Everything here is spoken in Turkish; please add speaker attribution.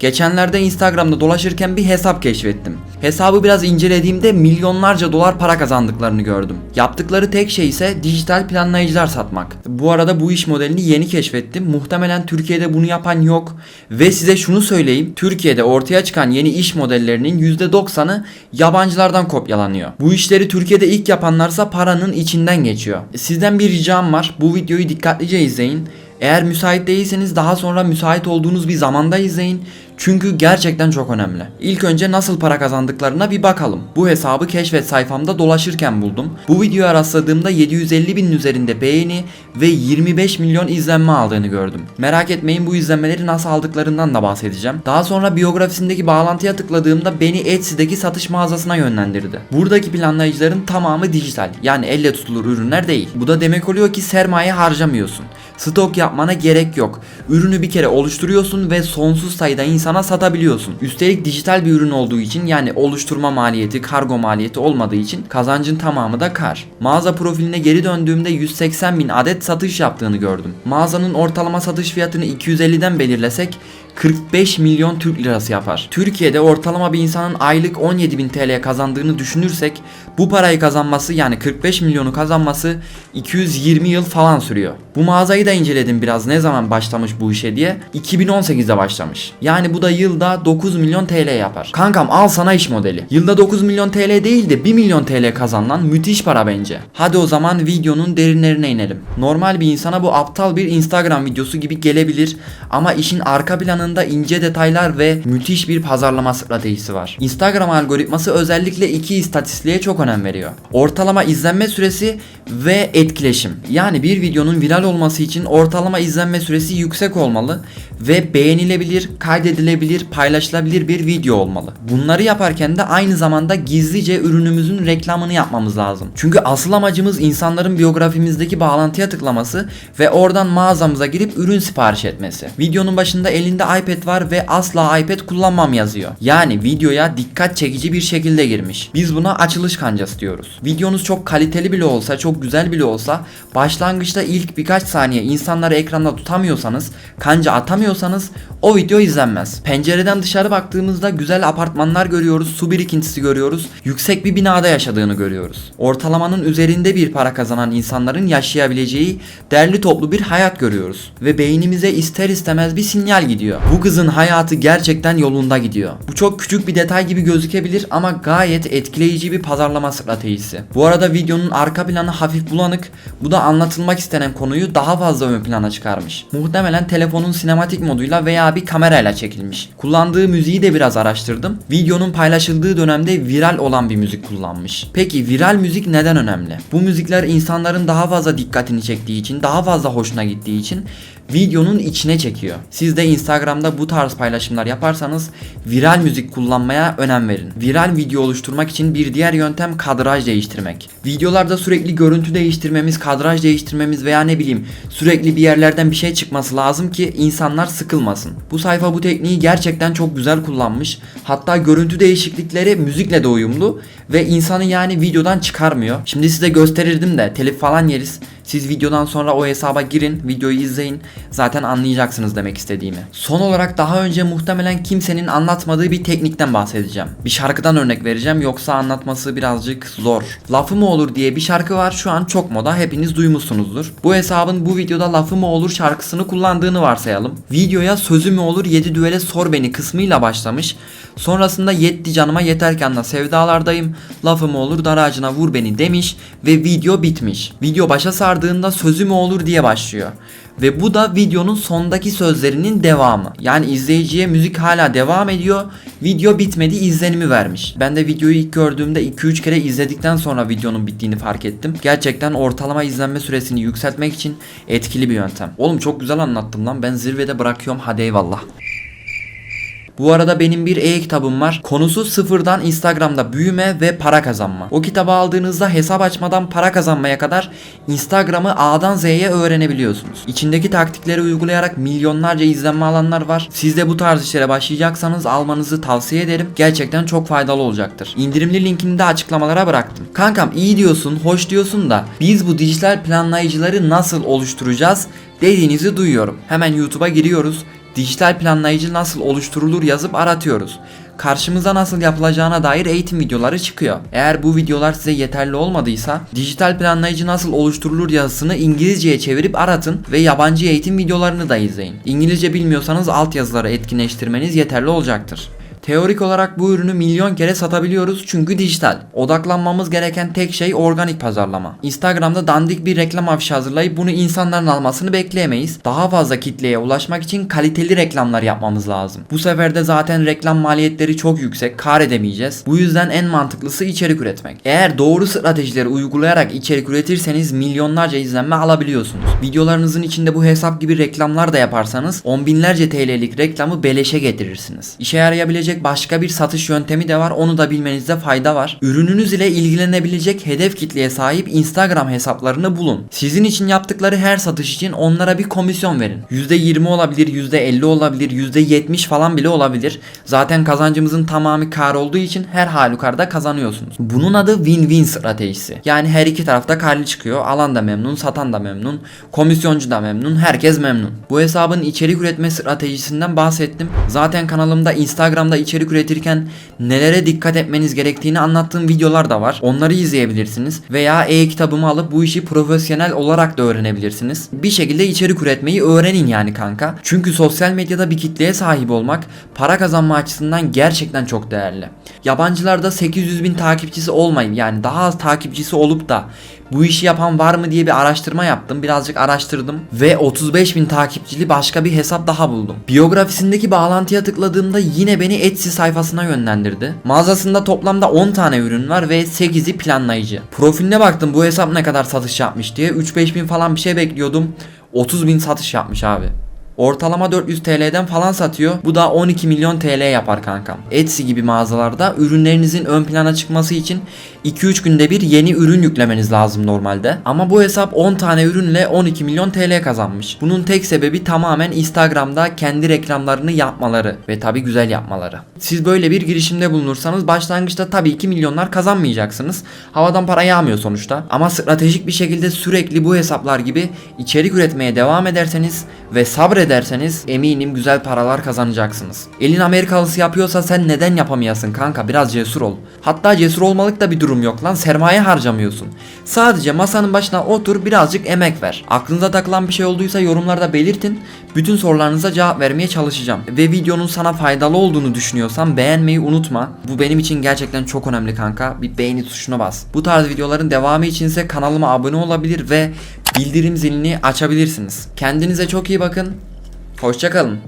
Speaker 1: Geçenlerde Instagram'da dolaşırken bir hesap keşfettim. Hesabı biraz incelediğimde milyonlarca dolar para kazandıklarını gördüm. Yaptıkları tek şey ise dijital planlayıcılar satmak. Bu arada bu iş modelini yeni keşfettim. Muhtemelen Türkiye'de bunu yapan yok. Ve size şunu söyleyeyim. Türkiye'de ortaya çıkan yeni iş modellerinin %90'ı yabancılardan kopyalanıyor. Bu işleri Türkiye'de ilk yapanlarsa paranın içinden geçiyor. Sizden bir ricam var. Bu videoyu dikkatlice izleyin. Eğer müsait değilseniz daha sonra müsait olduğunuz bir zamanda izleyin. Çünkü gerçekten çok önemli. İlk önce nasıl para kazandıklarına bir bakalım. Bu hesabı keşfet sayfamda dolaşırken buldum. Bu videoya rastladığımda 750 binin üzerinde beğeni ve 25 milyon izlenme aldığını gördüm. Merak etmeyin bu izlenmeleri nasıl aldıklarından da bahsedeceğim. Daha sonra biyografisindeki bağlantıya tıkladığımda beni Etsy'deki satış mağazasına yönlendirdi. Buradaki planlayıcıların tamamı dijital yani elle tutulur ürünler değil. Bu da demek oluyor ki sermaye harcamıyorsun. Stok yapmana gerek yok. Ürünü bir kere oluşturuyorsun ve sonsuz sayıda insana satabiliyorsun. Üstelik dijital bir ürün olduğu için yani oluşturma maliyeti, kargo maliyeti olmadığı için kazancın tamamı da kar. Mağaza profiline geri döndüğümde 180 bin adet satış yaptığını gördüm. Mağazanın ortalama satış fiyatını 250'den belirlesek 45 milyon Türk lirası yapar. Türkiye'de ortalama bir insanın aylık 17 bin TL kazandığını düşünürsek bu parayı kazanması yani 45 milyonu kazanması 220 yıl falan sürüyor. Bu mağazayı da inceledim biraz ne zaman başlamış bu işe diye. 2018'de başlamış. Yani bu da yılda 9 milyon TL yapar. Kankam al sana iş modeli. Yılda 9 milyon TL değil de 1 milyon TL kazanılan müthiş para bence. Hadi o zaman videonun derinlerine inelim. Normal bir insana bu aptal bir Instagram videosu gibi gelebilir ama işin arka planında ince detaylar ve müthiş bir pazarlama stratejisi var. Instagram algoritması özellikle iki istatistiğe çok önem veriyor. Ortalama izlenme süresi ve etkileşim. Yani bir videonun viral olması için ortalama izlenme süresi yüksek olmalı ve beğenilebilir, kaydedilebilir, paylaşılabilir bir video olmalı. Bunları yaparken de aynı zamanda gizlice ürünümüzün reklamını yapmamız lazım. Çünkü asıl amacımız insanların biyografimizdeki bağlantıya tıklaması ve oradan mağazamıza girip ürün sipariş etmesi. Videonun başında elinde iPad var ve asla iPad kullanmam yazıyor. Yani videoya dikkat çekici bir şekilde girmiş. Biz buna açılış kancası diyoruz. Videonuz çok kaliteli bile olsa, çok güzel bile olsa başlangıçta ilk birkaç saniye insanları ekranda tutamıyorsanız, kanca atamıyorsanız o video izlenmez. Pencereden dışarı baktığımızda güzel apartmanlar görüyoruz, su birikintisi görüyoruz, yüksek bir binada yaşadığını görüyoruz. Ortalamanın üzerinde bir para kazanan insanların yaşayabileceği derli toplu bir hayat görüyoruz. Ve beynimize ister istemez bir sinyal gidiyor. Bu kızın hayatı gerçekten yolunda gidiyor. Bu çok küçük bir detay gibi gözükebilir ama gayet etkileyici bir pazarlama stratejisi. Bu arada videonun arka planı hafif bulanık. Bu da anlatılmak istenen konuyu daha fazla ön plana çıkarmış. Muhtemelen telefonun sinematik moduyla veya bir kamerayla çekilmiş. Kullandığı müziği de biraz araştırdım. Videonun paylaşıldığı dönemde viral olan bir müzik kullanmış. Peki viral müzik neden önemli? Bu müzikler insanların daha fazla dikkatini çektiği için, daha fazla hoşuna gittiği için videonun içine çekiyor. Siz de Instagram'da bu tarz paylaşımlar yaparsanız viral müzik kullanmaya önem verin. Viral video oluşturmak için bir diğer yöntem kadraj değiştirmek. Videolarda sürekli görüntü değiştirmemiz, kadraj değiştirmemiz veya ne bileyim sürekli bir yerlerden bir şey çıkması lazım ki insanlar sıkılmasın. Bu sayfa bu tekniği gerçekten çok güzel kullanmış. Hatta görüntü değişiklikleri müzikle de uyumlu ve insanı yani videodan çıkarmıyor. Şimdi size gösterirdim de telif falan yeriz. Siz videodan sonra o hesaba girin, videoyu izleyin. Zaten anlayacaksınız demek istediğimi. Son olarak daha önce muhtemelen kimsenin anlatmadığı bir teknikten bahsedeceğim. Bir şarkıdan örnek vereceğim yoksa anlatması birazcık zor. Lafı mı olur diye bir şarkı var şu an çok moda hepiniz duymuşsunuzdur. Bu hesabın bu videoda lafı mı olur şarkısını kullandığını varsayalım. Videoya sözü mü olur 7 düele sor beni kısmıyla başlamış. Sonrasında yetti canıma yeterkenle sevdalardayım. Lafı mı olur dar ağacına vur beni demiş ve video bitmiş. Video başa sardığında sözü mü olur diye başlıyor. Ve bu da videonun sondaki sözlerinin devamı. Yani izleyiciye müzik hala devam ediyor. Video bitmedi izlenimi vermiş. Ben de videoyu ilk gördüğümde 2-3 kere izledikten sonra videonun bittiğini fark ettim. Gerçekten ortalama izlenme süresini yükseltmek için etkili bir yöntem. Oğlum çok güzel anlattım lan. Ben zirvede bırakıyorum. Hadi eyvallah. Bu arada benim bir e-kitabım var. Konusu sıfırdan Instagram'da büyüme ve para kazanma. O kitabı aldığınızda hesap açmadan para kazanmaya kadar Instagram'ı A'dan Z'ye öğrenebiliyorsunuz. İçindeki taktikleri uygulayarak milyonlarca izlenme alanlar var. Siz de bu tarz işlere başlayacaksanız almanızı tavsiye ederim. Gerçekten çok faydalı olacaktır. İndirimli linkini de açıklamalara bıraktım. Kankam iyi diyorsun, hoş diyorsun da biz bu dijital planlayıcıları nasıl oluşturacağız dediğinizi duyuyorum. Hemen YouTube'a giriyoruz dijital planlayıcı nasıl oluşturulur yazıp aratıyoruz. Karşımıza nasıl yapılacağına dair eğitim videoları çıkıyor. Eğer bu videolar size yeterli olmadıysa dijital planlayıcı nasıl oluşturulur yazısını İngilizceye çevirip aratın ve yabancı eğitim videolarını da izleyin. İngilizce bilmiyorsanız altyazıları etkinleştirmeniz yeterli olacaktır. Teorik olarak bu ürünü milyon kere satabiliyoruz çünkü dijital. Odaklanmamız gereken tek şey organik pazarlama. Instagram'da dandik bir reklam afişi hazırlayıp bunu insanların almasını bekleyemeyiz. Daha fazla kitleye ulaşmak için kaliteli reklamlar yapmamız lazım. Bu sefer de zaten reklam maliyetleri çok yüksek, kar edemeyeceğiz. Bu yüzden en mantıklısı içerik üretmek. Eğer doğru stratejileri uygulayarak içerik üretirseniz milyonlarca izlenme alabiliyorsunuz. Videolarınızın içinde bu hesap gibi reklamlar da yaparsanız on binlerce TL'lik reklamı beleşe getirirsiniz. İşe yarayabilecek başka bir satış yöntemi de var onu da bilmenizde fayda var. Ürününüz ile ilgilenebilecek hedef kitleye sahip Instagram hesaplarını bulun. Sizin için yaptıkları her satış için onlara bir komisyon verin. %20 olabilir, %50 olabilir, %70 falan bile olabilir. Zaten kazancımızın tamamı kar olduğu için her halükarda kazanıyorsunuz. Bunun adı win-win stratejisi. Yani her iki tarafta karlı çıkıyor. Alan da memnun, satan da memnun, komisyoncu da memnun, herkes memnun. Bu hesabın içerik üretme stratejisinden bahsettim. Zaten kanalımda Instagram'da içerik üretirken nelere dikkat etmeniz gerektiğini anlattığım videolar da var. Onları izleyebilirsiniz veya e-kitabımı alıp bu işi profesyonel olarak da öğrenebilirsiniz. Bir şekilde içerik üretmeyi öğrenin yani kanka. Çünkü sosyal medyada bir kitleye sahip olmak para kazanma açısından gerçekten çok değerli. Yabancılarda 800 bin takipçisi olmayıp yani daha az takipçisi olup da bu işi yapan var mı diye bir araştırma yaptım. Birazcık araştırdım ve 35 bin takipçili başka bir hesap daha buldum. Biyografisindeki bağlantıya tıkladığımda yine beni Etsy sayfasına yönlendirdi. Mağazasında toplamda 10 tane ürün var ve 8'i planlayıcı. Profiline baktım bu hesap ne kadar satış yapmış diye. 3-5 bin falan bir şey bekliyordum. 30 bin satış yapmış abi. Ortalama 400 TL'den falan satıyor. Bu da 12 milyon TL yapar kankam. Etsy gibi mağazalarda ürünlerinizin ön plana çıkması için 2-3 günde bir yeni ürün yüklemeniz lazım normalde. Ama bu hesap 10 tane ürünle 12 milyon TL kazanmış. Bunun tek sebebi tamamen Instagram'da kendi reklamlarını yapmaları ve tabi güzel yapmaları. Siz böyle bir girişimde bulunursanız başlangıçta tabii ki milyonlar kazanmayacaksınız. Havadan para yağmıyor sonuçta. Ama stratejik bir şekilde sürekli bu hesaplar gibi içerik üretmeye devam ederseniz ve sabrederseniz eminim güzel paralar kazanacaksınız. Elin Amerikalısı yapıyorsa sen neden yapamayasın kanka biraz cesur ol. Hatta cesur olmalık da bir durum yok lan sermaye harcamıyorsun. Sadece masanın başına otur birazcık emek ver. Aklınıza takılan bir şey olduysa yorumlarda belirtin. Bütün sorularınıza cevap vermeye çalışacağım. Ve videonun sana faydalı olduğunu düşünüyorsan beğenmeyi unutma. Bu benim için gerçekten çok önemli kanka. Bir beğeni tuşuna bas. Bu tarz videoların devamı içinse kanalıma abone olabilir ve bildirim zilini açabilirsiniz. Kendinize çok iyi bakın. Hoşçakalın.